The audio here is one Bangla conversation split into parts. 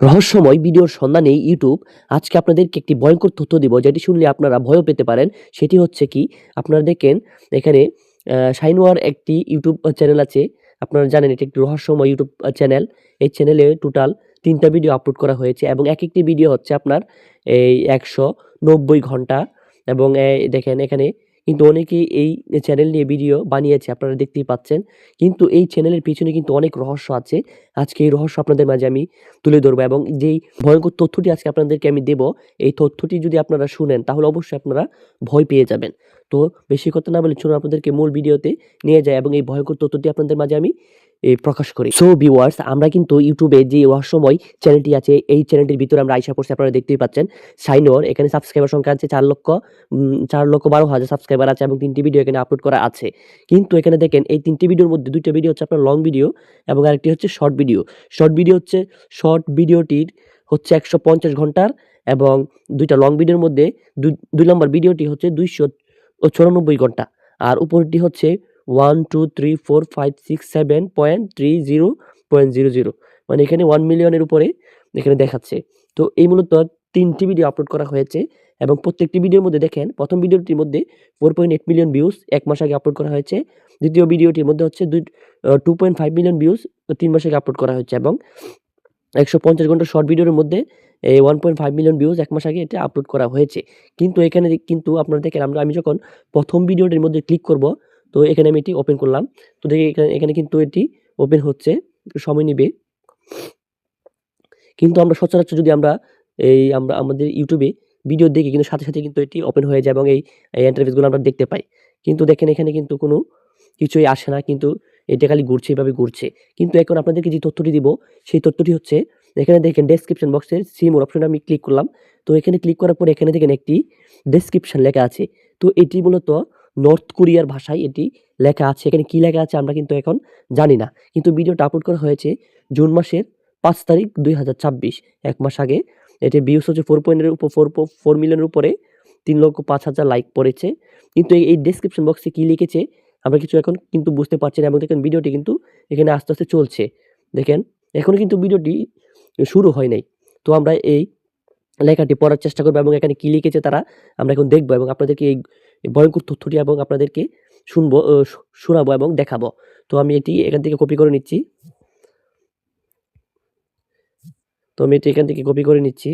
রহস্যময় ভিডিওর সন্ধানে ইউটিউব আজকে আপনাদেরকে একটি ভয়ঙ্কর তথ্য দিব যেটি শুনলে আপনারা ভয়ও পেতে পারেন। সেটি হচ্ছে কি আপনারা দেখেন এখানে আহ, শাইনওয়ার একটি ইউটিউব চ্যানেল আছে। আপনারা জানেন এটি একটি রহস্যময় ইউটিউব চ্যানেল এই চ্যানেলে টোটাল তিনটা ভিডিও আপলোড করা হয়েছে এবং এক একটি ভিডিও হচ্ছে আপনার এই একশো নব্বই ঘণ্টা এবং দেখেন এখানে কিন্তু অনেকেই এই চ্যানেল নিয়ে ভিডিও বানিয়েছে, আপনারা দেখতেই পাচ্ছেন। কিন্তু এই চ্যানেলের পিছনে কিন্তু অনেক রহস্য আছে। আজকে এই রহস্য আপনাদের মাঝে আমি তুলে ধরবো এবং যেই ভয়ঙ্কর তথ্যটি আজকে আপনাদেরকে আমি দেব, এই তথ্যটি যদি আপনারা শুনেন, তাহলে অবশ্যই আপনারা ভয় পেয়ে যাবেন। তো বেশি কথা না বলে শুনুন আপনাদেরকে মূল ভিডিওতে নিয়ে যায় এবং এই ভয়ঙ্কর তথ্যটি আপনাদের মাঝে আমি প্রকাশ করি। সো ভিউয়ার্স আমরা কিন্তু ইউটিউবে যে রহস্যময় চ্যানেলটি আছে, এই চ্যানেলটির ভিতরে আমরা আইসা পড়ছি, আপনারা দেখতেই পাচ্ছেন। সাইনর, এখানে সাবস্ক্রাইবার সংখ্যা আছে চার লক্ষ চার লক্ষ বারো হাজার সাবস্ক্রাইবার আছে এবং তিনটি ভিডিও এখানে আপলোড করা আছে। কিন্তু এখানে দেখেন, এই তিনটি ভিডিওর মধ্যে দুইটা ভিডিও হচ্ছে আপনার লং ভিডিও এবং আরেকটি হচ্ছে শর্ট ভিডিও শর্ট ভিডিও হচ্ছে শর্ট ভিডিওটির হচ্ছে একশো পঞ্চাশ ঘণ্টার এবং দুইটা লং ভিডিওর মধ্যে দুই নম্বর ভিডিওটি হচ্ছে দুইশো চুরানব্বই ঘণ্টা। আর উপরটি হচ্ছে one two three four five six seven point three zero point zero zero মানে এখানে ওয়ান মিলিয়নের উপরে এখানে দেখাচ্ছে। তো এই মূলত তিনটি ভিডিও আপলোড করা হয়েছে এবং প্রত্যেকটি ভিডিওর মধ্যে দেখেন, প্রথম ভিডিওটির মধ্যে four point eight million views এক মাস আগে আপলোড করা হয়েছে। দ্বিতীয় ভিডিওটির মধ্যে হচ্ছে দুই two point five million views তিন মাস আগে আপলোড করা হয়েছে এবং একশো পঞ্চাশ ঘণ্টা শর্ট ভিডিওর মধ্যে এই one point five million views এক মাস আগে এটা আপলোড করা হয়েছে। কিন্তু এখানে কিন্তু আপনারা দেখেন, আমরা, আমি যখন প্রথম ভিডিওটির মধ্যে ক্লিক করব তো এখানে আমি এটি ওপেন করলাম। তো দেখি এখানে এখানে কিন্তু এটি ওপেন হচ্ছে সময় নেবে। কিন্তু আমরা সচরাচর যদি আমরা এই, আমরা আমাদের ইউটিউবে ভিডিও দেখি, কিন্তু সাথে সাথে কিন্তু এটি ওপেন হয়ে যায় এবং এই ইন্টারফেসগুলো আমরা দেখতে পাই। কিন্তু দেখেন এখানে কিন্তু কোনো কিছুই আসে না, কিন্তু এটা খালি ঘুরছে, এভাবে ঘুরছে। কিন্তু এখন আপনাদেরকে যে তথ্যটি দিব, সেই তথ্যটি হচ্ছে, এখানে দেখেন ডেসক্রিপশন বক্সের সিমোর অপশনে আমি ক্লিক করলাম। তো এখানে ক্লিক করার পর এখানে দেখেন একটি ডেসক্রিপশন লেখা আছে। তো এটি মূলত নর্থ কোরিয়ার ভাষায় এটি লেখা আছে। এখানে কি লেখা আছে আমরা কিন্তু এখন জানি না। কিন্তু ভিডিওটা আপলোড করা হয়েছে জুন মাসের পাঁচ তারিখ দুই হাজার ছাব্বিশ। এক মাস আগে এটি ভিউস হচ্ছে ফোর পয়েন্টের উপর ফোর ফোর মিলিয়নের উপরে তিন লক্ষ পাঁচ হাজার লাইক পড়েছে। কিন্তু এই- ডেসক্রিপশন বক্সে কি লিখেছে আমরা কিছু এখন কিন্তু বুঝতে পারছি না এবং দেখেন ভিডিওটি কিন্তু এখানে আস্তে আস্তে চলছে। দেখেন এখনও কিন্তু ভিডিওটি শুরু হয় নাই। তো আমরা এই লেখাটি পড়ার চেষ্টা করব এবং এখানে কী লিখেছে তারা আমরা এখন দেখব এবং আপনাদেরকে এই ভয়ঙ্কর তথ্যটি এবং আপনাদেরকে শুনব শোনাবো এবং দেখাবো। তো আমি এটি এখান থেকে কপি করে নিচ্ছি। তো আমি এটি এখান থেকে কপি করে নিচ্ছি।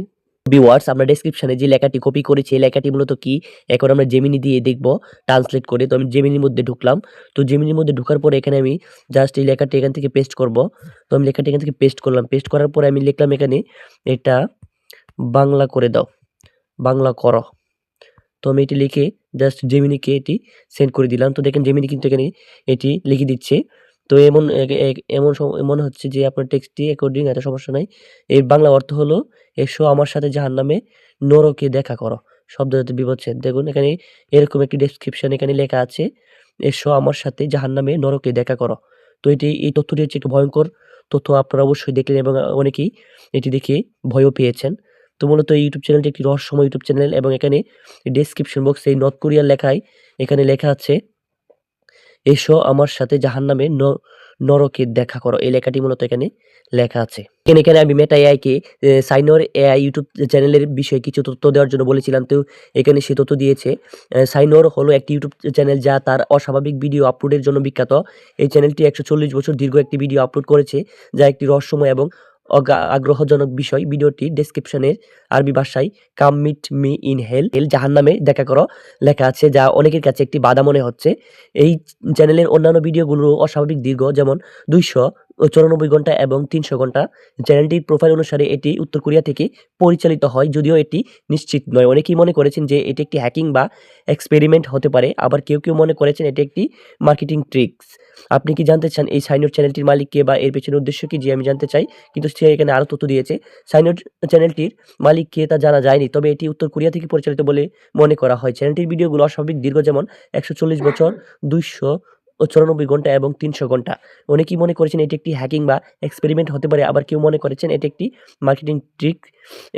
ভিউয়ার্স আমরা ডেসক্রিপশনে যে লেখাটি কপি করেছি, এই লেখাটি মূলত কি? এখন আমরা জেমিনি দিয়ে দেখব ট্রান্সলেট করে। তো আমি জেমিনির মধ্যে ঢুকলাম। তো জেমিনির মধ্যে ঢোকার পরে এখানে আমি জাস্ট এই লেখাটি এখান থেকে পেস্ট করব। তো আমি লেখাটি এখান থেকে পেস্ট করলাম। পেস্ট করার পরে আমি লিখলাম এখানে, এটা বাংলা করে দাও। বাংলা করো। তো আমি এটি লিখে জাস্ট জেমিনিকে এটি সেন্ড করে দিলাম। তো দেখেন জেমিনি কিন্তু এখানে এটি লিখে দিচ্ছে। তো এমন এমন মনে হচ্ছে যে আপনার টেক্সটটি অ্যাকর্ডিং এত সমস্যা নাই। এর বাংলা অর্থ হলো, এসো আমার সাথে জাহান নামে নরকে দেখা করো। শব্দ বিবচ্ছেদ দেখুন এখানে এরকম একটি ডেসক্রিপশন এখানে লেখা আছে, এসো আমার সাথে জাহান নামে নরকে দেখা করো। তো এটি, এই তথ্যটি হচ্ছে একটু ভয়ঙ্কর তথ্য। আপনারা অবশ্যই দেখলেন এবং অনেকেই এটি দেখে ভয়ও পেয়েছেন। তো মূলত এই ইউটিউব চ্যানেলটি একটি রহস্যময় ইউটিউব চ্যানেল এবং এখানে ডেসক্রিপশন বক্সে এই নর্থ কোরিয়ার লেখায় এখানে লেখা আছে, এসো আমার সাথে জাহান্নামে ন- নরকে দেখা করো। এই লেখাটি মূলত এখানে লেখা আছে। এখানে এখানে আমি মেটা এআইকে সাইনর এআই ইউটিউব চ্যানেলের বিষয়ে কিছু তথ্য দেওয়ার জন্য বলেছিলাম, তো এখানে সে তথ্য দিয়েছে সাইনর হলো একটি ইউটিউব চ্যানেল যা তার অস্বাভাবিক ভিডিও আপলোডের জন্য বিখ্যাত। এই চ্যানেলটি একশো চল্লিশ বছর দীর্ঘ একটি ভিডিও আপলোড করেছে, যা একটি রহস্যময় এবং আগ্রহজনক বিষয়, ভিডিওটি ডেসক্রিপশনের আরবি ভাষায় কাম মিট মি ইন হেল হেল জাহান নামে দেখা করো, লেখা আছে যা অনেকের কাছে একটি বাধা মনে হচ্ছে। এই চ্যানেলের অন্যান্য ভিডিওগুলো অস্বাভাবিক দীর্ঘ, যেমন দুইশো চৌরানব্বই ঘণ্টা এবং তিনশো ঘণ্টা। চ্যানেলটির প্রোফাইল অনুসারে এটি উত্তর কোরিয়া থেকে পরিচালিত হয়, যদিও এটি নিশ্চিত নয়। অনেকেই মনে করেছেন যে এটি একটি হ্যাকিং বা এক্সপেরিমেন্ট হতে পারে, আবার কেউ কেউ মনে করেছেন এটি একটি মার্কেটিং ট্রিক্স আপনি কি জানতে চান এই সাইনর চ্যানেলটির মালিক কে বা এর পেছনের উদ্দেশ্য কি? যে আমি জানতে চাই, কিন্তু সে এখানে আরও তথ্য দিয়েছে। সাইনর চ্যানেলটির মালিক কে তা জানা যায়নি, তবে এটি উত্তর কোরিয়া থেকে পরিচালিত বলে মনে করা হয়। চ্যানেলটির ভিডিওগুলো অস্বাভাবিক, দীর্ঘ যেমন একশো চল্লিশ বছর, দুইশো ও চুরানব্বই ঘণ্টা এবং তিনশো ঘণ্টা। অনেকেই মনে করেছেন এটি একটি হ্যাকিং বা এক্সপেরিমেন্ট হতে পারে, আবার কেউ মনে করেছেন এটি একটি মার্কেটিং ট্রিক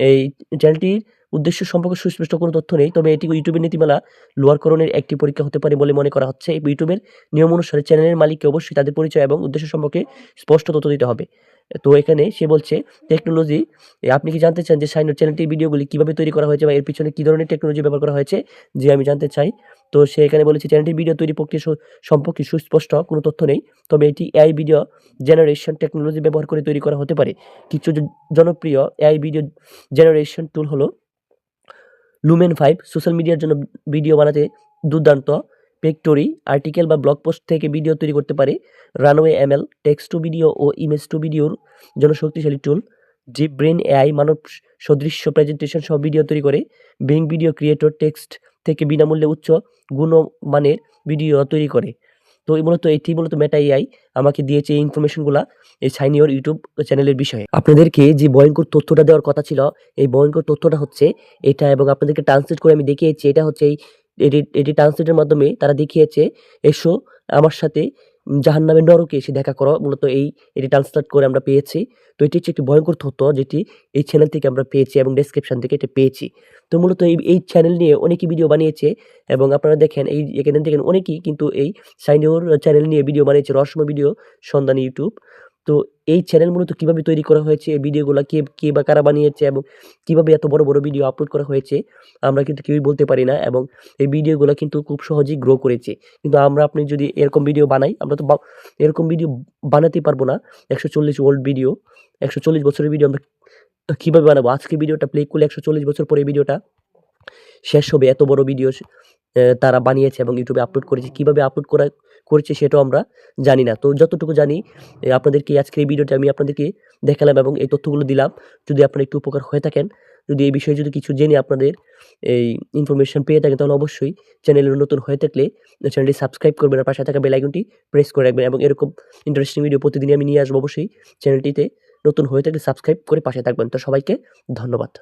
এই চ্যানেলটির উদ্দেশ্য সম্পর্কে সুস্পষ্ট কোনো তথ্য নেই, তবে এটি ইউটিউবের নীতিমালা লোয়ারকরণের একটি পরীক্ষা হতে পারে বলে মনে করা হচ্ছে। ইউটিউবের নিয়ম অনুসারে চ্যানেলের মালিককে অবশ্যই তাদের পরিচয় এবং উদ্দেশ্য সম্পর্কে স্পষ্ট তথ্য দিতে হবে। তো এখানে সে বলছে, টেকনোলজি আপনি কি জানতে চান যে সাইনোর চ্যানেলটির ভিডিওগুলি কীভাবে তৈরি করা হয়েছে বা এর পিছনে কি ধরনের টেকনোলজি ব্যবহার করা হয়েছে, যে আমি জানতে চাই? তো সে এখানে বলেছে, চ্যানেলটির ভিডিও তৈরি প্রক্রিয়া সম্পর্কে সুস্পষ্ট, কোনো তথ্য নেই। তবে এটি এআই ভিডিও জেনারেশন টেকনোলজি ব্যবহার করে তৈরি করা হতে পারে। কিছু জনপ্রিয় এআই ভিডিও জেনারেশন টুল হলো লুমেন ফাইভ সোশ্যাল মিডিয়ার জন্য ভিডিও বানাতে দুর্দান্ত। পেক্টোরি আর্টিকেল বা ব্লগ পোস্ট থেকে ভিডিও তৈরি করতে পারে। Runway ML text to video O image to ভিডিওর জন্য শক্তিশালী টুল জিপ ব্রেন এআই মানব সদৃশ্য প্রেজেন্টেশন সহ ভিডিও তৈরি করে। বিং ভিডিও ক্রিয়েটর টেক্সট থেকে বিনামূল্যে উচ্চ গুণমানের ভিডিও তৈরি করে। তো এই মূলত এটি মূলত মেটা এআই আমাকে দিয়েছে এই ইনফরমেশনগুলা এই সাইনিয়র ইউটিউব চ্যানেলের বিষয়ে। আপনাদেরকে যে ভয়ঙ্কর তথ্যটা দেওয়ার কথা ছিল, এই ভয়ঙ্কর তথ্যটা হচ্ছে এটা এবং আপনাদেরকে ট্রান্সলেট করে আমি দেখিয়েছি, এটা হচ্ছে এই এটি এটি ট্রান্সলেটের মাধ্যমে তারা দেখিয়েছে, এসো আমার সাথে জাহান নামে নরকে এসে দেখা করো। মূলত এই এটি ট্রান্সলেট করে আমরা পেয়েছি। তো এটি হচ্ছে একটি ভয়ঙ্কর তথ্য যেটি এই চ্যানেল থেকে আমরা পেয়েছি এবং ডেসক্রিপশন থেকে এটা পেয়েছি। তো মূলত এই এই চ্যানেল নিয়ে অনেকই ভিডিও বানিয়েছে এবং আপনারা দেখেন, এই এখানে দেখেন অনেকেই কিন্তু এই সাইনিওর চ্যানেল নিয়ে ভিডিও বানিয়েছে রহস্যময় ভিডিও সন্ধানী ইউটিউব তো এই চ্যানেল মূলত কীভাবে তৈরি করা হয়েছে, এই ভিডিওগুলো কে কে বা কারা বানিয়েছে এবং কীভাবে এত বড় বড় ভিডিও আপলোড করা হয়েছে, আমরা কিন্তু কেউই বলতে পারি না এবং এই ভিডিওগুলো কিন্তু খুব সহজেই গ্রো করেছে। কিন্তু আমরা, আপনি যদি এরকম ভিডিও বানাই, আমরা তো এরকম ভিডিও বানাতে পারব না। একশো চল্লিশ ওল্ড ভিডিও একশো চল্লিশ বছরের ভিডিও আমরা কীভাবে বানাবো? আজকে ভিডিওটা প্লে করলে একশো চল্লিশ বছর পরে ভিডিওটা শেষ হবে, এত বড় ভিডিও তারা বানিয়েছে এবং ইউটিউবে আপলোড করেছে। কীভাবে আপলোড করা, করেছে সেটাও আমরা জানি না। তো যতটুকু জানি আপনাদেরকে আজকের এই ভিডিওটা আমি আপনাদেরকে দেখালাম এবং এই তথ্যগুলো দিলাম। যদি আপনারা একটু উপকার হয়ে থাকেন, যদি এই বিষয়ে যদি কিছু জেনে আপনাদের এই ইনফরমেশন পেয়ে থাকেন, তাহলে অবশ্যই চ্যানেলে নতুন হয়ে থাকলে চ্যানেলটি সাবস্ক্রাইব করবেন আর পাশে থাকা বেল আইকনটি প্রেস করে রাখবেন এবং এরকম ইন্টারেস্টিং ভিডিও প্রতিদিনই আমি নিয়ে আসব। অবশ্যই চ্যানেলটিতে নতুন হয়ে থাকলে সাবস্ক্রাইব করে পাশে থাকবেন। তো সবাইকে ধন্যবাদ।